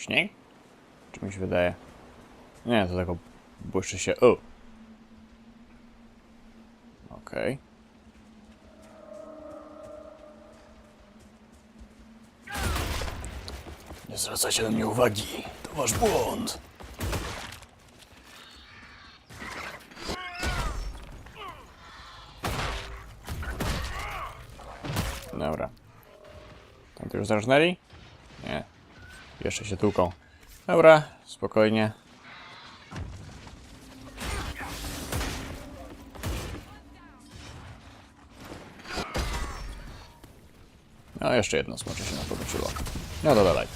Śnieg? Czy mi się wydaje? Nie, to tylko błyszczy się. O! Okej. Nie zwracajcie na mnie uwagi. To wasz błąd. Dobra. Tam już zarżnęli? Jeszcze się tłuką. Dobra, spokojnie. No, jeszcze jedno smocze się napowróciło. No to dalej.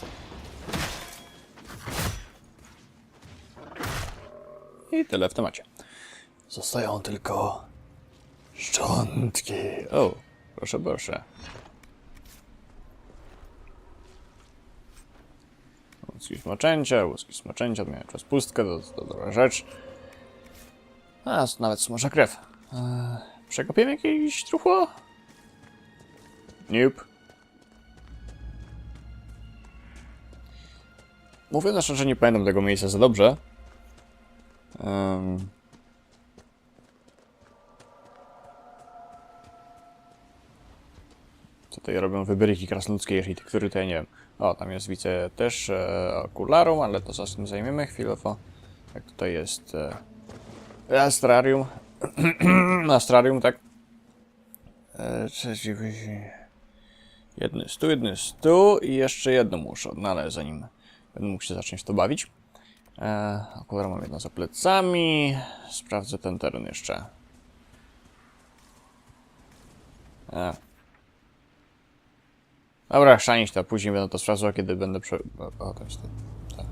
I tyle w temacie. Zostają tylko szczątki. O, proszę, proszę. Łuski smoczęcia, łuski smoczęcia, miałem czas pustkę, to, to dobra rzecz. A, nawet smocza krew. Eee, przekopiemy jakieś truchło? Nope. Mówię szczerze, nie pamiętam tego miejsca za dobrze. Em. Co tutaj robią wybryki krasnoludzkie, jeżeli tektury to ja nie wiem. O, tam jest widzę też e, okularum, ale to zaraz tym zajmiemy chwilowo. Jak tutaj jest e, astrarium. astrarium, tak? E, Jedny stu, jedny stu i jeszcze jedno muszę odnaleźć, zanim będę mógł się zacząć to bawić. E, mam jedno za plecami. Sprawdzę ten teren jeszcze. E. Dobra, szanić to, później będę to sprawdzał, kiedy będę przy... O, to jest ta, ta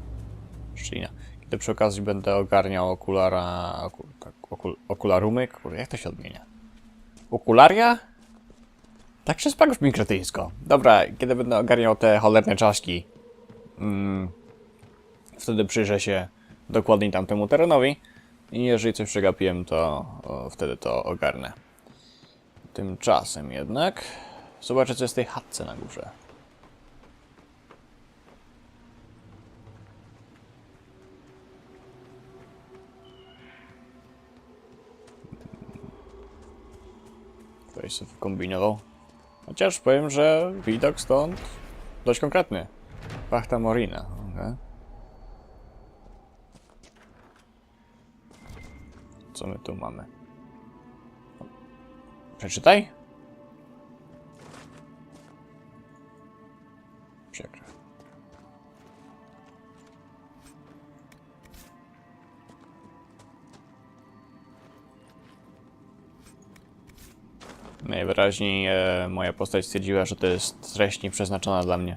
szczelina. Kiedy przy okazji będę ogarniał okulara... Oku, tak, okul, okularumy? Kurde, jak to się odmienia? Okularia? Tak się spagów mi kretyńsko. Dobra, kiedy będę ogarniał te cholerne czaszki, mm, wtedy przyjrzę się dokładniej tamtemu terenowi i jeżeli coś przegapiłem, to o, wtedy to ogarnę. Tymczasem jednak zobaczę, co jest w tej chatce na górze. Ktoś sobie kombinował. Chociaż powiem, że widok stąd dość konkretny. Pachta Morina. Okay. Co my tu mamy? Przeczytaj. Najwyraźniej e, moja postać stwierdziła, że to jest treść nieprzeznaczona dla mnie.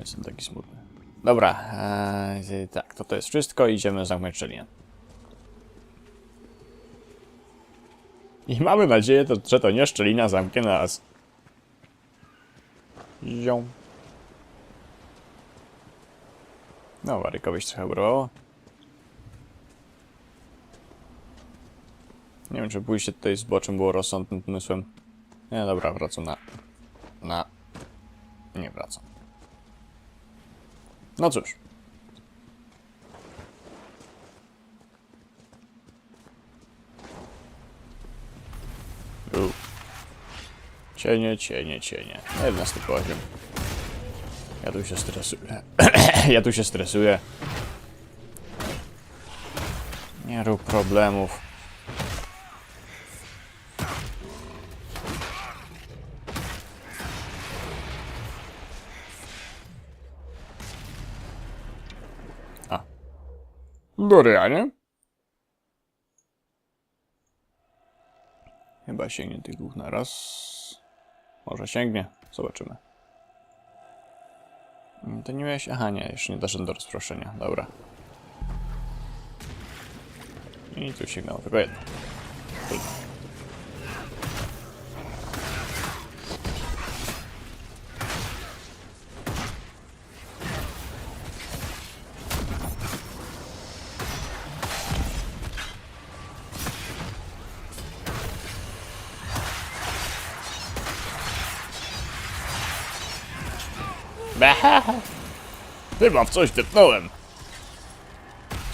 Jestem taki smutny. Dobra, e, tak, to to jest wszystko. Idziemy zamknąć szczelinę. I mamy nadzieję, to, że to nie szczelina zamknie nas. Zią. No, Warykowi się trochę urwało. Nie wiem, czy pójście tutaj z boczem było rozsądnym pomysłem. Nie, dobra, wracam na... Na... Nie wracam. No cóż. U. Cienie, cienie, cienie. 11 poziom. Ja tu się stresuję. ja tu się stresuję. Nie rób problemów. Dorianie? Chyba sięgnie tych dwóch na raz. Może sięgnie. Zobaczymy. Mm, To nie miałeś... Aha, nie, jeszcze nie doszedłem do rozproszenia. Dobra. I tu sięgnęło tylko jedno. Bah! Chyba w coś typnąłem.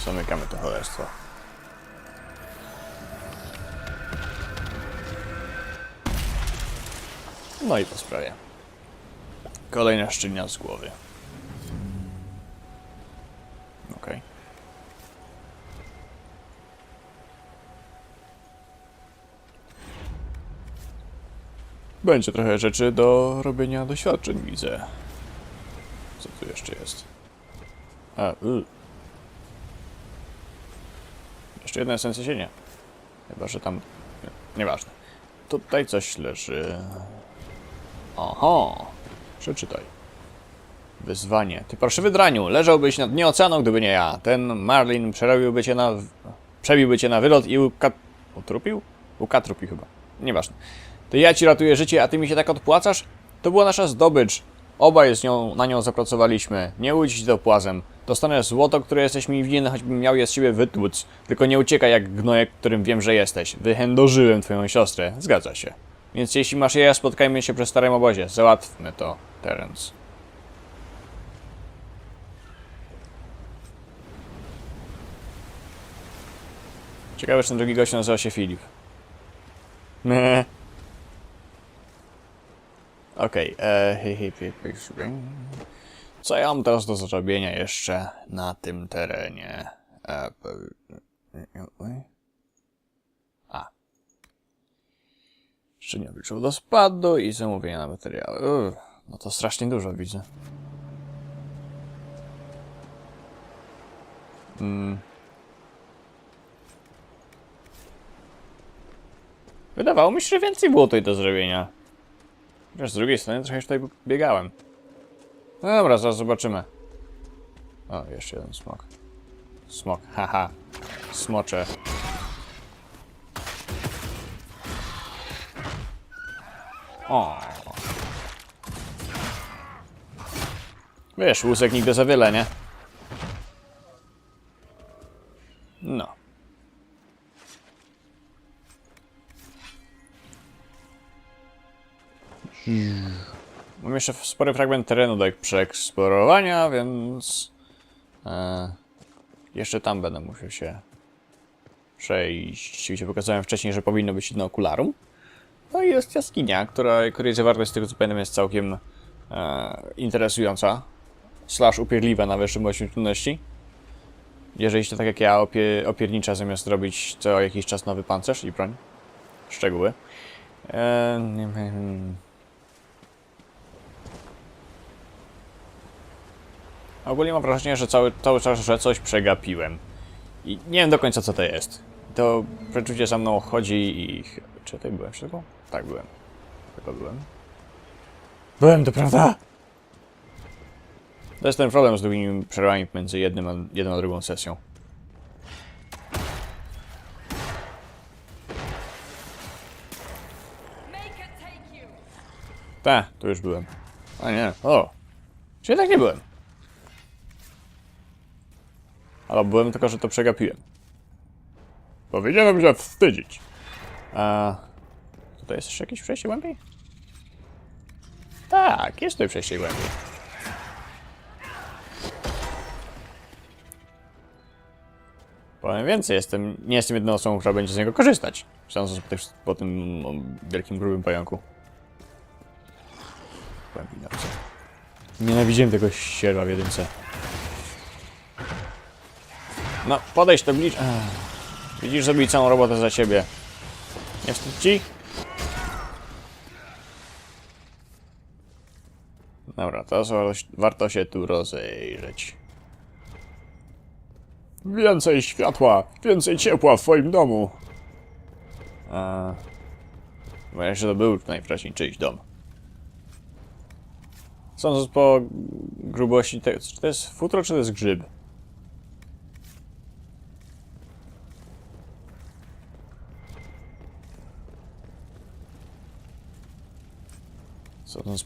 Zamykamy to cholerstwo. No i po sprawie. Kolejna szczelina z głowy. Okej. Będzie trochę rzeczy do robienia doświadczeń, widzę. Co tu jeszcze jest? A, y. Jeszcze jedna esencja sienia. Chyba, że tam... Nie, nieważne. Tutaj coś leży. Oho! Przeczytaj. Wyzwanie. Ty parszywy draniu, leżałbyś na dnie oceanu, gdyby nie ja. Ten Marlin przerobiłby cię na... Przebiłby cię na wylot i uka... Utrupił? Ukatrupił chyba. Nieważne. To ja ci ratuję życie, a ty mi się tak odpłacasz? To była nasza zdobycz. Obaj z nią, na nią zapracowaliśmy. Nie łudź to płazem. Dostanę złoto, które jesteś mi winien, choćbym miał je z siebie wytłuc. Tylko nie uciekaj jak gnojek, którym wiem, że jesteś. Wychędożyłem twoją siostrę. Zgadza się. Więc jeśli masz jaja, spotkajmy się przy starym obozie. Załatwmy to, Terence. Ciekawe, czy ten drugi gość nazywa się Filip. Meh. Okej, okay, hi. Co ja mam teraz do zrobienia jeszcze na tym terenie? E, A. Szczelnie obliczył do spadu i zamówienia na materiały. No to strasznie dużo widzę. Mm. Wydawało mi się, że więcej było tutaj do zrobienia. Z drugiej strony trochę już tutaj biegałem. No dobra, zaraz zobaczymy. O, jeszcze jeden smok. Smok, haha. Smocze. O. Wiesz, łusek nigdy za wiele, nie? Mam jeszcze spory fragment terenu do przeeksplorowania, więc... E, jeszcze tam będę musiał się przejść. Oczywiście pokazałem wcześniej, że powinno być jedno okularum. No i jest jaskinia, która, której zawartość z tego co pamiętam jest całkiem e, interesująca. Slash upierdliwa na wyższym poziomie trudności. Jeżeli się tak jak ja opie, opiernicza zamiast robić co jakiś czas nowy pancerz i broń. Szczegóły. E, nie wiem. Ogólnie mam wrażenie, że cały, cały czas, że coś przegapiłem. I nie wiem do końca co to jest. To przeczucie za mną chodzi i... Czy tutaj byłem środku? Tak, byłem. Tylko byłem. Byłem, to prawda? To jest ten problem z długimi przerwami między jednym a, jedną a drugą sesją. Ta, tu już byłem. A nie, o. Czy jednak nie byłem? Ale byłem tylko, że to przegapiłem. Powinienem się wstydzić. A tutaj jest jeszcze jakieś przejście głębiej? Tak, jest tutaj przejście głębiej. Powiem więcej, jestem, nie jestem jedyną osobą, która będzie z niego korzystać. Sądząc po, po tym o, wielkim, grubym pająku. Głębiej co? Nienawidziłem tego sierwa w jedynce. No, podejdź to bliżej. Widzisz, zrobili całą robotę za ciebie. Nie wstyd ci? Dobra, to warto się tu rozejrzeć. Więcej światła, więcej ciepła w twoim domu. A... Bo jeszcze to był najwcześniej czyjś dom. Sądząc po grubości tego, czy to jest futro, czy to jest grzyb?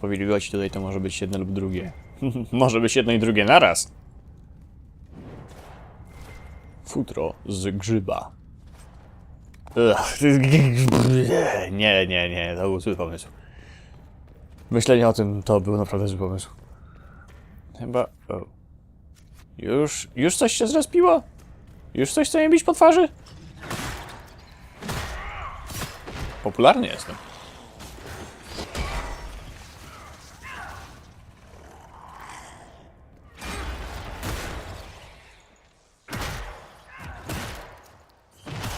Po wilgoci tutaj to może być jedno lub drugie. może być jedno i drugie naraz. Futro z grzyba. Nie, nie, nie, to był zły pomysł. Myślenie o tym to był naprawdę zły pomysł. Chyba. Już, już coś się zrespiło? Już coś chce mnie bić po twarzy? Popularny jestem.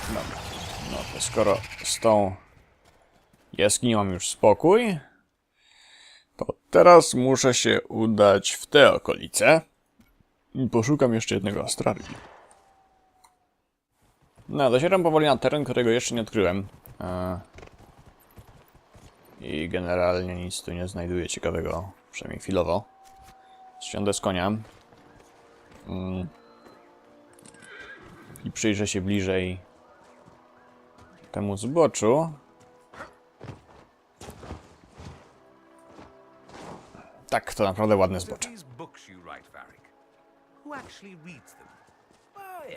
Dobra. No to skoro z tą jaskinią już spokój, to teraz muszę się udać w te okolice i poszukam jeszcze jednego astrargi. No, docieram powoli na teren, którego jeszcze nie odkryłem. E... I generalnie nic tu nie znajduję ciekawego, przynajmniej chwilowo. Zsiądę z konia. Mm. I przyjrzę się bliżej temu zboczu. Tak, to naprawdę ładne zbocze.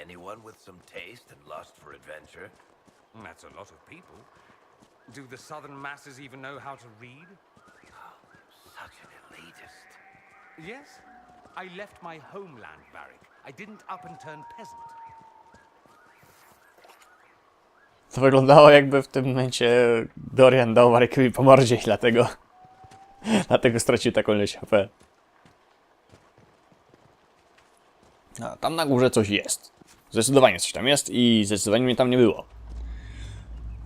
anyone with some taste and lust for adventure. That's a lot of people. Do the southern masses even know how to read? Such an elitist. Yes. I left my homeland, Varric. I didn't up and turn peasant. To wyglądało jakby w tym momencie Dorian dał Markowi po mordzie i dlatego... dlatego stracił taką ilość HP. A, tam na górze coś jest. Zdecydowanie coś tam jest i zdecydowanie mnie tam nie było.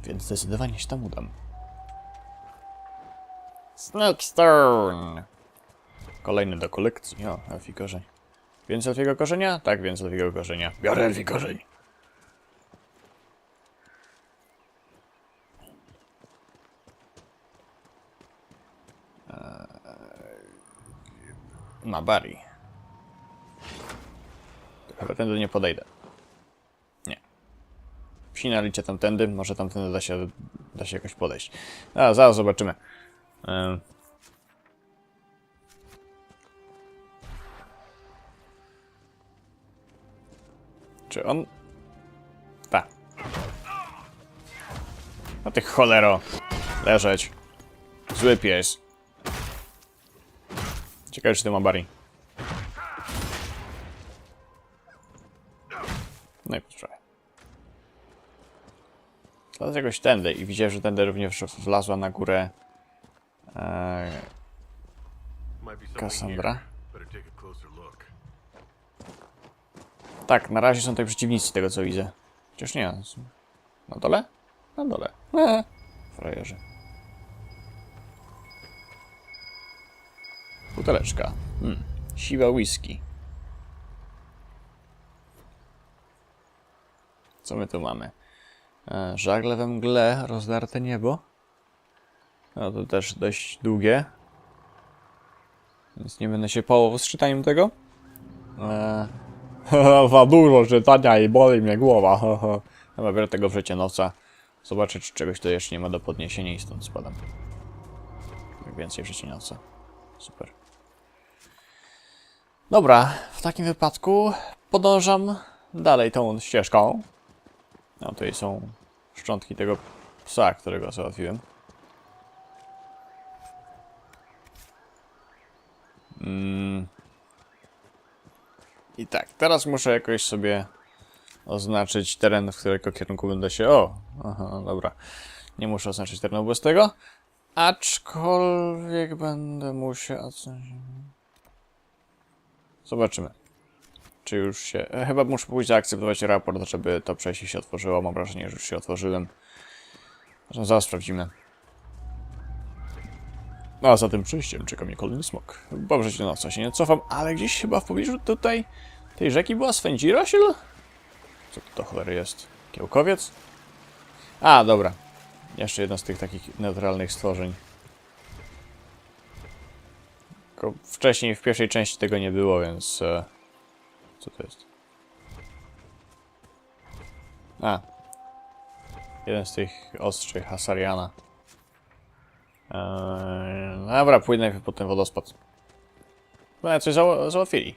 Więc zdecydowanie się tam udam. Snakestone! Kolejny do kolekcji. O, elfi korzeń. Więcej elfiego korzenia? Tak, więcej elfiego korzenia. Biorę elfi korzeń. Ma Bari. Chyba tędy nie podejdę. Nie. Psinalicie tamtędy, może tamtędy da się, da się jakoś podejść. A, zaraz zobaczymy. Ym. Czy on... Ta. No ty cholero. Leżeć. Zły pies. Ciekawe, czy to ma Barry. No i posłuchaj. To jakoś tędy i widziałem, że tędy również wlazła na górę e, Cassandra. Tak, na razie są tutaj przeciwnicy tego, co widzę. Chociaż nie. Na dole? Na dole. Eee, frajerzy. Buteleczka. Hmm. Siwa whisky. Co my tu mamy? E, żagle we mgle, rozdarte niebo. No to też dość długie. Więc nie będę się połował z czytaniem tego. Eee, za dużo czytania i boli mnie głowa. Chyba biorę tego w życie noca. Zobaczę, czy czegoś tu jeszcze nie ma do podniesienia i stąd spadam. Jak więcej w życie noca. Super. Dobra, w takim wypadku podążam dalej tą ścieżką. No tutaj są szczątki tego psa, którego załatwiłem. Mm. I tak, teraz muszę jakoś sobie oznaczyć teren, w którego kierunku będę się... O! Aha, dobra. Nie muszę oznaczyć terenu bez tego. Aczkolwiek będę musiał... Zobaczymy. Czy już się... e, Chyba muszę pójść zaakceptować raport, żeby to przejście się otworzyło. Mam wrażenie, że już się otworzyłem. Zaraz sprawdzimy. No, a za tym przejściem czeka mnie kolejny smok. Dobrze się na co się nie cofam, ale gdzieś chyba w pobliżu tutaj tej rzeki była Swędzirosil? Co to do cholery jest? Kiełkowiec? A, dobra. Jeszcze jedno z tych takich neutralnych stworzeń. Tylko wcześniej, w pierwszej części tego nie było, więc... E, co to jest? A. Jeden z tych ostrzy Hasariana. Eee, no dobra, pójdę najpierw po ten wodospad. No, coś zał załatwili.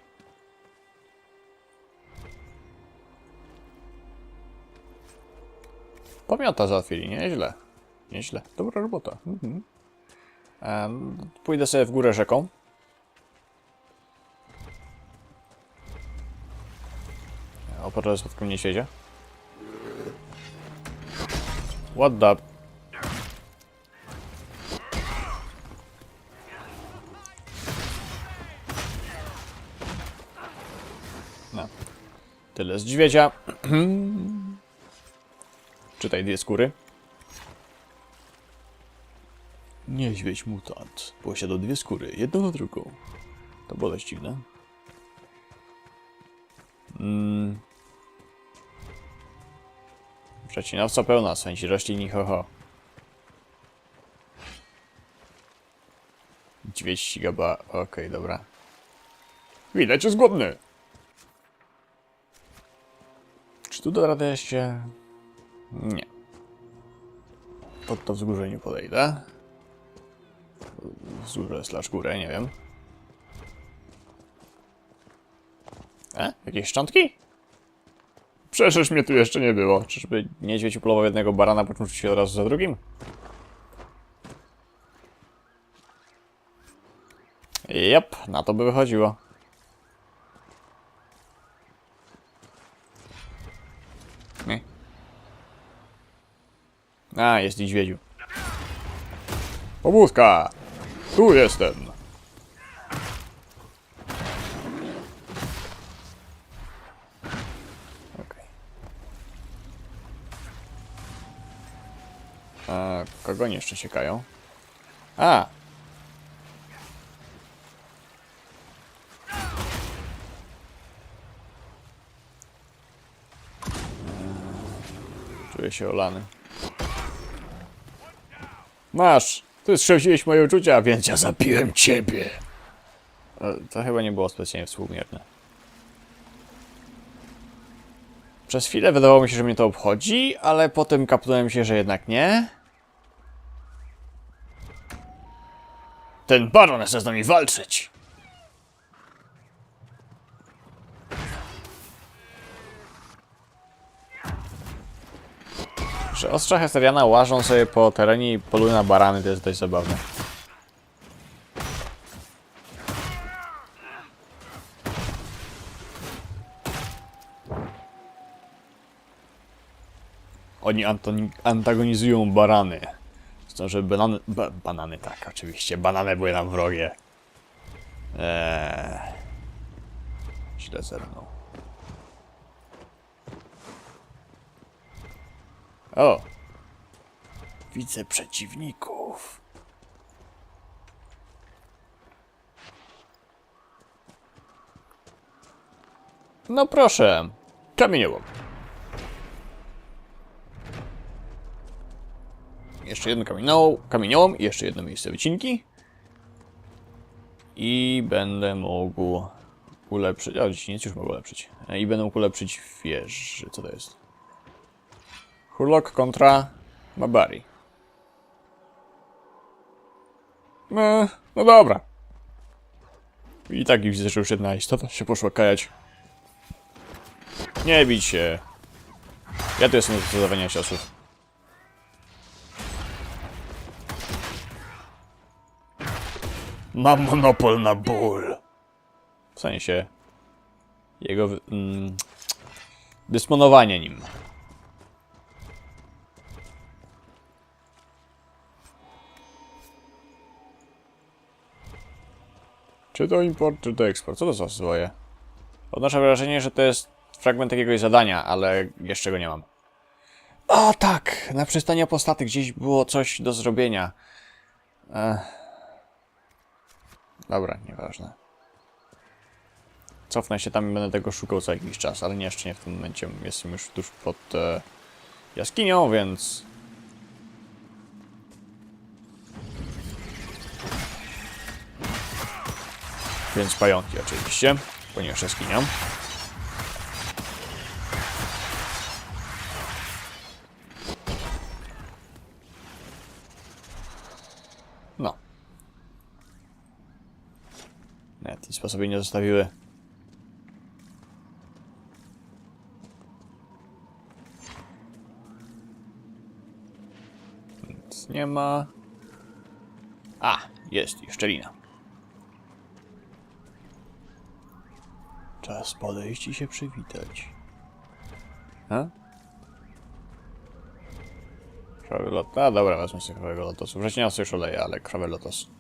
Pomiota załatwili, nieźle. Nieźle. Dobra robota. Mhm. Em, pójdę sobie w górę rzeką. Oprócz spadku niedźwiedzia. What the... No. Tyle z dźwiedzia. Czytaj dwie skóry. Niedźwiedź mutant. Posiada dwie skóry, jedną na drugą. To było dość dziwne. Mm. Przecinawca pełna, sędzi roślin ho ho. Dźwiedź ścigaba. Okej, dobra. Widać, jest głodny. Czy tu da radę się... Nie. Pod to wzgórze nie podejdę. Wzgórze slash górę, nie wiem. E? Jakieś szczątki? Przecież mnie tu jeszcze nie było. Czyżby niedźwiedź upolował jednego barana, po czym się od razu za drugim? Jep, na to by wychodziło. Nie. A, jest niedźwiedziu. Pobudka! Tu jestem! Okej. A kogo oni jeszcze siekają? A! Czuję się olany. Masz! Ty strzęsiłeś moje uczucia, więc ja zabiłem ciebie! E, To chyba nie było specjalnie współmierne. Przez chwilę wydawało mi się, że mnie to obchodzi, ale potem kapnąłem się, że jednak nie. Ten baron chce z nami walczyć! Że ostrza Hesteriana łażą sobie po terenie i polują na barany, to jest dość zabawne. Oni antagonizują barany. Że banany, ba, banany, tak, oczywiście. Banany były nam wrogie. Eee, źle zerwnął. O! Widzę przeciwników. No proszę, kamieniołom. Jeszcze jeden kamieniołom, i jeszcze jedno miejsce wycinki. I będę mógł ulepszyć... A, dziedziniec już mogę ulepszyć. E, I będę mógł ulepszyć wieży. Co to jest? Hurlock kontra Mabari. No, no dobra. I tak już zaczął się jedna istota się poszła kajać. Nie bić się. Ja tu jestem do zadawania ciosów. Mam monopol na ból. W sensie jego mm, dysponowanie nim. Czy to import, czy to eksport? Co to za zwoje? Odnoszę wrażenie, że to jest fragment jakiegoś zadania, ale jeszcze go nie mam. O tak! Na przystani apostaty gdzieś było coś do zrobienia. Ech. Dobra, nieważne. Cofnę się tam i będę tego szukał co jakiś czas, ale nie jeszcze nie w tym momencie. Jestem już tuż pod e, jaskinią, więc... Więc pająki oczywiście, ponieważ jaskinią. No. Nie, te sposoby nie zostawiły. Nic nie ma. A, jest jeszcze lina. Czas podejść i się przywitać. A? Krwawy lot. A dobra, wezmę sobie krwawego lotosu. Wrześniacy już oleję, ale krwawy lotos.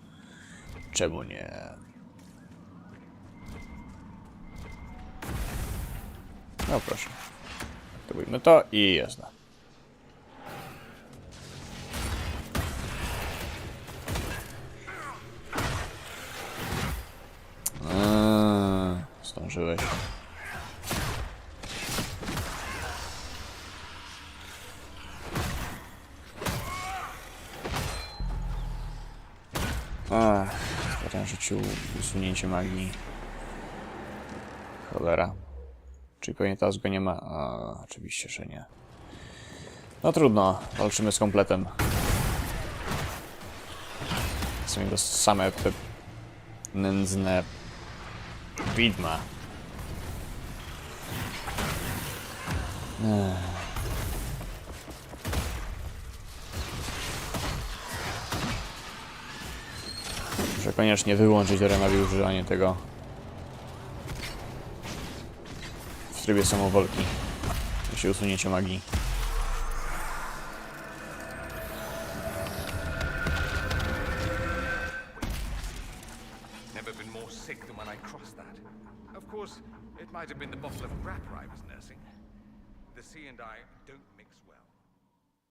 Czemu nie? No proszę. Aktywujmy to i jazda. Eee, Zdążyłeś. Ach, potem rzucił usunięcie magii. Cholera. Czyli pewnie teraz go nie ma? A, oczywiście, że nie. No trudno, walczymy z kompletem. Są jego same te nędzne widma. Ech. Muszę koniecznie wyłączyć Renawi używanie tego trybie samowolki. Jeśli usunięcie magii.